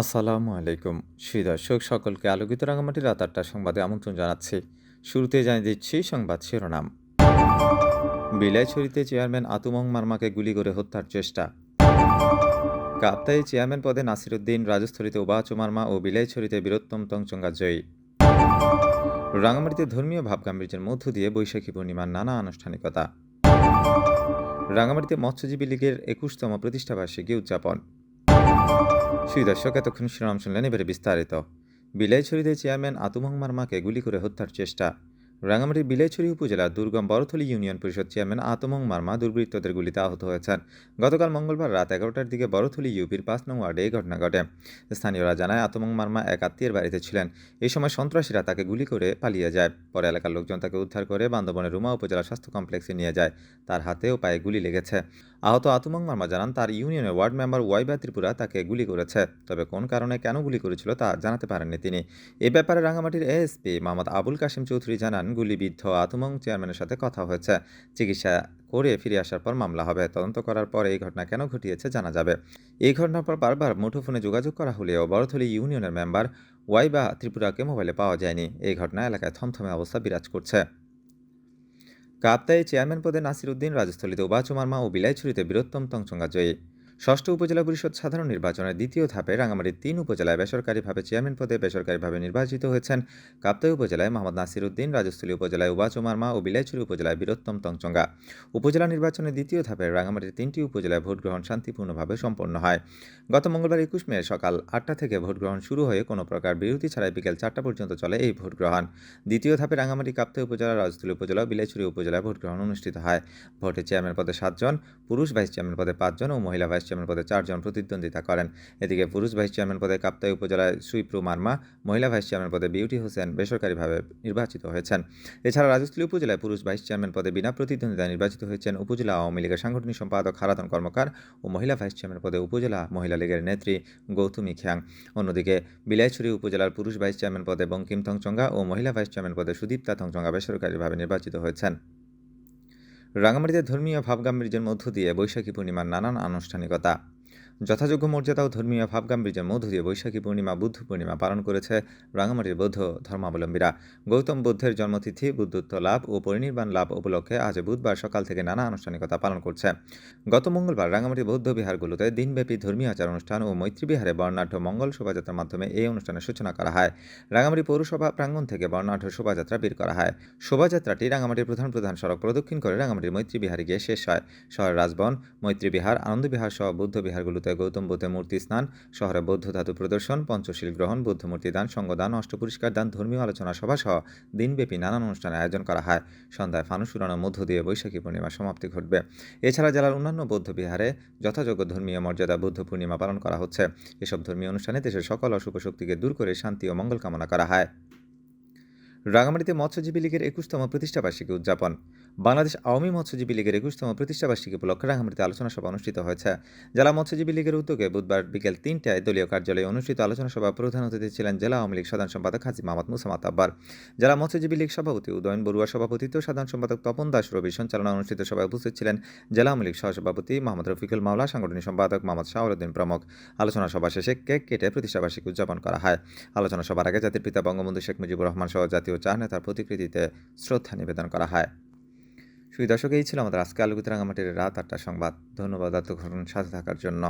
আসসালামু আলাইকুম। সুই দর্শক, সকলকে আলোকিত রাঙামাটি রাত আটটা সংবাদে আমন্ত্রণ জানাচ্ছি। শুরুতে জানিয়ে দিচ্ছি সংবাদ শিরোনাম। বিলাইছড়িতে চেয়ারম্যান আতুমং মার্মাকে গুলি করে হত্যার চেষ্টা। কাপ্তাই চেয়ারম্যান পদে নাসিরুদ্দিন, রাজস্থলীতে ওবাচু মার্মা ও বিলাইছড়িতে বীরোত্তম তংচঙ্গা জয়ী। রাঙামাটিতে ধর্মীয় ভাবগাম্ভীর্যের মধ্য দিয়ে বৈশাখী পূর্ণিমার নানা আনুষ্ঠানিকতা। রাঙামাটিতে মৎস্যজীবী লীগের একুশতম প্রতিষ্ঠাবার্ষিকী উদযাপন। সুই দর্শক এতক্ষণ শিরোনাম শুনলেন এবারে বিস্তারিত। বিলাইছড়িতে চেয়ারম্যান আতুমং মার্মাকে গুলি করে হত্যার চেষ্টা। রাঙামাটির বিলাইছড়ি উপজেলার দুর্গম বড়থলি ইউনিয়ন পরিষদ চেয়ারম্যান আতমং মার্মা দুর্বৃত্তদের গুলিতে আহত হয়েছেন। গতকাল মঙ্গলবার রাত এগারোটার দিকে বড়থলি ইউপির পাঁচ নং ওয়ার্ডে এই ঘটনা ঘটে। স্থানীয়রা জানায়, আতমং মার্মা এক আত্মীয়ের বাড়িতে ছিলেন। এই সময় সন্ত্রাসীরা তাকে গুলি করে পালিয়ে যায়। পরে এলাকার লোকজন তাকে উদ্ধার করে বান্দরবনের রুমা উপজেলা স্বাস্থ্য কমপ্লেক্সে নিয়ে যায়। তার হাতে ও পায়ে গুলি লেগেছে। আহত আতমং মার্মা জানান, তার ইউনিয়নের ওয়ার্ড মেম্বার ওয়াইবা ত্রিপুরা তাকে গুলি করেছে। তবে কোন কারণে কেন গুলি করেছিল তা জানাতে পারেননি তিনি। এ ব্যাপারে রাঙামাটির এএসপি মোহাম্মদ আবুল কাশিম চৌধুরী জানান গুলিবিদ্ধ আতুমং চেয়ারম্যানের সাথে কথা হয়েছে। চিকিৎসা করে ফিরে আসার পর মামলা হবে। তদন্ত করার পর এই ঘটনা কেন ঘটিয়েছে জানা যাবে। এই ঘটনার পর বারবার মুঠোফোনে যোগাযোগ করা হলেও বড়থলি ইউনিয়নের মেম্বার ওয়াইবা ত্রিপুরাকে মোবাইলে পাওয়া যায়নি। এই ঘটনা এলাকায় থমথমে অবস্থা বিরাজ করছে। কাপ্তাই চেয়ারম্যান পদে নাসিরুদ্দিন রাজস্থলীতে উবাচু মার্মা ও বিলাইছড়িতে বীরোত্তম তংচঙ্গা জয়ী। ষষ্ঠ উপজেলা পরিষদ সাধারণ নির্বাচনের দ্বিতীয় ধাপে রাঙামাটির তিন উপজেলায় বেসরকারিভাবে চেয়ারম্যান পদে বেসরকারিভাবে নির্বাচিত হয়েছেন কাপ্তাই উপজেলায় মোহাম্মদ নাসির উদ্দিন রাজস্থলী উপজেলায় উবাচু মার্মা ও বিলাইছড়ি উপজেলায় বীরোত্তম তংচঙ্গা। উপজেলা নির্বাচনের দ্বিতীয় ধাপে রাঙামাটির তিনটি উপজেলায় ভোট গ্রহণ শান্তিপূর্ণভাবে সম্পন্ন হয়। গত মঙ্গলবার একুশ মে সকাল আটটা থেকে ভোট গ্রহণ শুরু হয়ে কোনো প্রকার বিরতি ছাড়াই বিকেল চারটা পর্যন্ত চলে এই ভোট গ্রহণ দ্বিতীয় ধাপে রাঙামাটি, কাপ্তাই উপজেলা, রাজস্থলী উপজেলা ও বিলাইছড়ি উপজেলায় ভোট গ্রহণ অনুষ্ঠিত হয়। ভোটে চেয়ারম্যান পদে সাতজন, পুরুষ ভাইস চেয়ারম্যান পদে পাঁচজন ও মহিলা ভাইস চেয়ারম্যান পদে চারজন প্রতিদ্বন্দ্বিতা করেন। এদিকে পুরুষ ভাইস চেয়ারম্যান পদে কাপ্তাই উপজেলায় সুইপ্রু মার্মা, মহিলা ভাইস চেয়ারম্যান পদে বিউটি হোসেন বেসরকারিভাবে নির্বাচিত হয়েছেন। এছাড়া রাজস্থলী উপজেলায় পুরুষ ভাইস চেয়ারম্যান পদে বিনা প্রতিদ্বন্দ্বিতায় নির্বাচিত হয়েছেন উপজেলা আওয়ামী লীগের সাংগঠনিক সম্পাদক হারাধন কর্মকার ও মহিলা ভাইস চেয়ারম্যান পদে উপজেলা মহিলা লীগের নেত্রী গৌতমী খ্যাং। অন্যদিকে বিলাইছড়ি উপজেলার পুরুষ ভাইস চেয়ারম্যান পদে বঙ্কিম থংচঙ্গা ও মহিলা ভাইস চেয়ারম্যান পদে সুদীপ্তা থংচঙ্গা বেসরকারিভাবে নির্বাচিত হয়েছেন। রাঙামাটিতে ধর্মীয় ভাবগাম্ভীর্যের মধ্য দিয়ে বৈশাখী পূর্ণিমার নানান আনুষ্ঠানিকতা। যথাযোগ্য মর্যাদা ও ধর্মীয় ভাবগাম্ভীর্যের মধ্য দিয়ে বৈশাখী পূর্ণিমা, বুদ্ধ পূর্ণিমা পালন করেছে রাঙামাটির বৌদ্ধ ধর্মাবলম্বীরা। গৌতম বুদ্ধের জন্মতিথি, বুদ্ধত্ব লাভ ও পরিনির্বাণ লাভ উপলক্ষে আজ বুধবার সকাল থেকে নানা আনুষ্ঠানিকতা পালন করছে। গত মঙ্গলবার রাঙামাটি বৌদ্ধ বিহারগুলোতে দিনব্যাপী ধর্মীয় আচার অনুষ্ঠান ও মৈত্রী বিহারে বর্ণাঢ্য মঙ্গল শোভাযাত্রার মাধ্যমে এই অনুষ্ঠানের সূচনা করা হয়। রাঙামাটি পৌরসভা প্রাঙ্গণ থেকে বর্ণাঢ্য শোভাযাত্রা বের করা হয়। শোভাযাত্রাটি রাঙামাটির প্রধান প্রধান সড়ক প্রদক্ষিণ করে রাঙামাটির মৈত্রী বিহারে গিয়ে শেষ হয়। শহরের রাজবন, মৈত্রী বিহার, আনন্দ বিহার সহ বৌদ্ধ বিহারগুলোতে গৌতম বুদ্ধের মূর্তি স্নান, শহরে বৌদ্ধ ধাতু প্রদর্শন, পঞ্চশীল গ্রহণ, বৌদ্ধ মূর্তি দান, সঙ্গদান অষ্টপরিষ্কার দান, ধর্মীয় আলোচনা সভা সহ দিনব্যাপী নানান অনুষ্ঠানের আয়োজন করা হয়। সন্ধ্যায় ফানুস উড়ানোর মধ্য দিয়ে বৈশাখী পূর্ণিমার সমাপ্তি ঘটবে। এছাড়া জেলার অন্যান্য বৌদ্ধ বিহারে যথাযোগ্য ধর্মীয় মর্যাদা বুদ্ধ পূর্ণিমা পালন করা হচ্ছে। এসব ধর্মীয় অনুষ্ঠানে দেশের সকল অশুভ শক্তিকে দূর করে শান্তি ও মঙ্গল কামনা করা হয়। রাঙামাটিতে মৎস্যজীবী লীগের একুশতম প্রতিষ্ঠাবার্ষিকী উদযাপন। বাংলাদেশ আওয়ামী মৎস্যজীবী লীগের একুশতম প্রতিষ্ঠাবার্ষিকী উপলক্ষে রাঙামাটিতে আলোচনা সভা অনুষ্ঠিত হয়েছে। জেলা মৎস্যজীবী লীগের উদ্যোগে বুধবার বিকেল তিনটায় দলীয় কার্যালয়ে অনুষ্ঠিত আলোচনা সভা প্রধান অতিথি ছিলেন জেলা আওয়ামী লীগ সাধারণ সম্পাদক হাজি মোহাম্মদ মুসামাত আব্বার। জেলা মৎস্যজীবী লীগ সভাপতি উদয়ন বড়ুয়া সভাপতিত্ব, সাধারণ সম্পাদক তপন দাস রবি সঞ্চালনা অনুষ্ঠিত সভায় উপস্থিত ছিলেন জেলা আওয়ামী লীগ সহসভাপতি মোহাম্মদ রফিকুল মাওলা, সাংগঠনিক সম্পাদক মোহাম্মদ শাহরুদ্দিন প্রমুখ। আলোচনা সভা শেষে কেক কেটে প্রতিষ্ঠাবার্ষিকী উদযাপন করা হয়। আলোচনা সভার আগে জাতির পিতা বঙ্গবন্ধু শেখ মুজিবুর রহমান সহ জাতীয় চার নেতার প্রতিকৃতিতে শ্রদ্ধা নিবেদন করা হয়। সুই দর্শক এই ছিল আমাদের আজকে আলোকিত রাঙামাটির রাত আটটা সংবাদ। ধন্যবাদ এতক্ষণ সাথে থাকার জন্য।